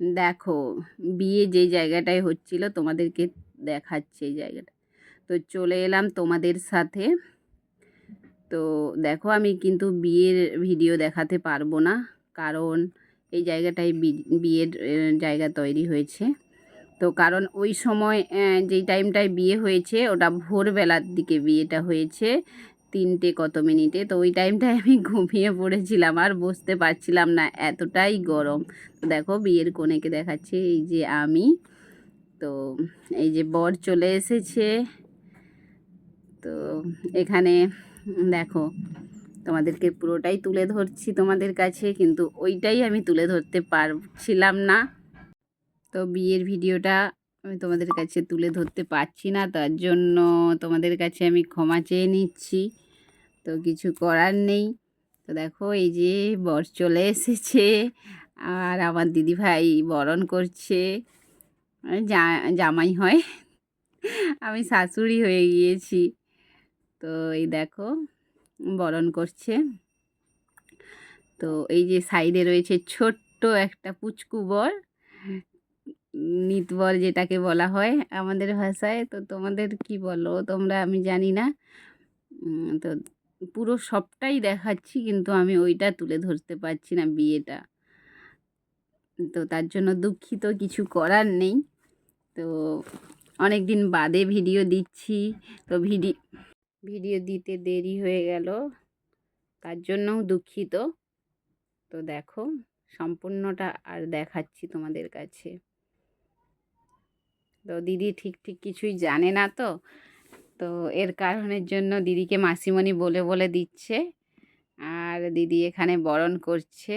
দেখো, বিয়ে যে জায়গাটায় হচ্ছিল তোমাদেরকে দেখাচ্ছে এই জায়গাটা। তো চলে এলাম তোমাদের সাথে। তো দেখো, আমি কিন্তু বিয়ের ভিডিও দেখাতে পারব না, কারণ এই জায়গাটায় বিয়ের জায়গা তৈরি হয়েছে। তো কারণ ওই সময় যেই টাইমটায় বিয়ে হয়েছে, ওটা ভোরবেলার দিকে বিয়েটা হয়েছে। তিনটে কত মিনিটে? তো ওই টাইমটায় আমি ঘুমিয়ে পড়েছিলাম, আর বসতে পারছিলাম না, এতটাই গরম। তো দেখো, বিয়ের কনেকে দেখাচ্ছে, এই যে আমি। তো এই যে বর চলে এসেছে। তো এখানে, দেখো, তোমাদেরকে পুরোটাই তুলে ধরছি তোমাদের কাছে, কিন্তু ওইটাই আমি তুলে ধরতে পারছিলাম না। তো বিয়ের ভিডিওটা আমি তোমাদের কাছে তুলে ধরতে পারছি না, তার জন্য তোমাদের কাছে আমি ক্ষমা চেয়ে নিচ্ছি। তো কিছু করার নেই। তো দেখো এই যে বর চলে এসেছে আর আমার দিদিভাই বরণ করছে। মানে জামাই হয়। আমি শাশুড়ি হয়ে গিয়েছি। তো এই দেখো বরণ করছে। তো এই যে সাইডে রয়েছে ছোট্ট একটা পুচকু বর। নিতবর যেটাকে বলা হয় আমাদের ভাষায়। তো তোমাদের কি বলো? তোমরা আমি জানি না। তো পুরো সবটাই দেখাচ্ছি কিন্তু আমি ওইটা তুলে ধরতে পারছি না বিয়েটা। তো তার জন্য দুঃখিত, কিছু করার নেই। তো অনেক দিন বাদে ভিডিও দিচ্ছি, তো ভিডিও ভিডিও দিতে দেরি হয়ে গেল। তার জন্যও দুঃখিত। তো দেখো, সম্পূর্ণটা আর দেখাচ্ছি তোমাদের কাছে। তো দিদি ঠিক ঠিক কিছুই জানে না তো। তো এর কারণের জন্য দিদিকে মাসিমণি বলে বলে দিচ্ছে। আর দিদি এখানে বরণ করছে।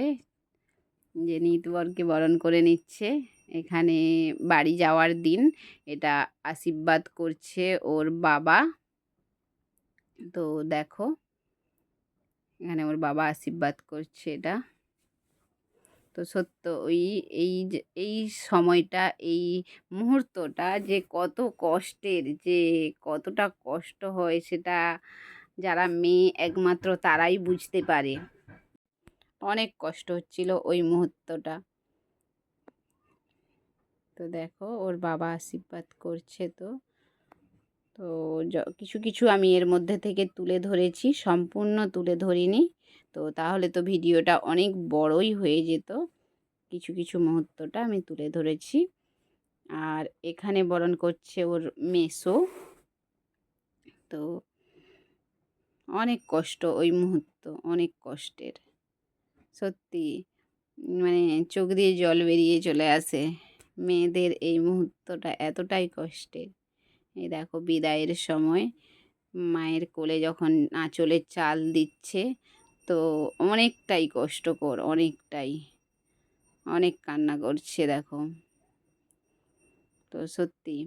যে নিতবরকে বরণ করে নিচ্ছে। এখানে বাড়ি যাওয়ার দিন এটা আশীর্বাদ করছে ওর বাবা। তো দেখো, এখানে ওর বাবা আশীর্বাদ করছে এটা। তো সত্য, ওই, এই এই সময়টা, এই মুহূর্তটা যে কত কষ্টের, যে কতটা কষ্ট হয় সেটা যারা মেয়ে একমাত্র তারাই বুঝতে পারে। অনেক কষ্ট হচ্ছিল ওই মুহূর্তটা। তো দেখো, ওর বাবা আশীর্বাদ করছে তো। তো কিছু কিছু আমি এর মধ্যে থেকে তুলে ধরেছি, সম্পূর্ণ তুলে ধরিনি। তো তাহলে তো ভিডিওটা অনেক বড়ই হয়ে যেত। কিছু কিছু মুহূর্তটা আমি তুলে ধরেছি। আর এখানে বরণ করছে ওর মেসো। তো অনেক কষ্ট ওই মুহূর্ত, অনেক কষ্টের। সত্যি মানে চোখ দিয়ে জল বেরিয়ে চলে আসে। মেয়েদের এই মুহূর্তটা এতটাই কষ্টের। এই দেখো বিদায়ের সময়, মায়ের কোলে যখন আঁচলের চাল দিচ্ছে তো অনেকটাই কষ্টকর, অনেকটাই। অনেক কান্না করছে, দেখো। তো সত্যি,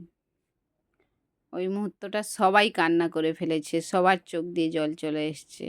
ওই মুহূর্তটা সবাই কান্না করে ফেলেছে, সবার চোখ দিয়ে জল চলে এসছে।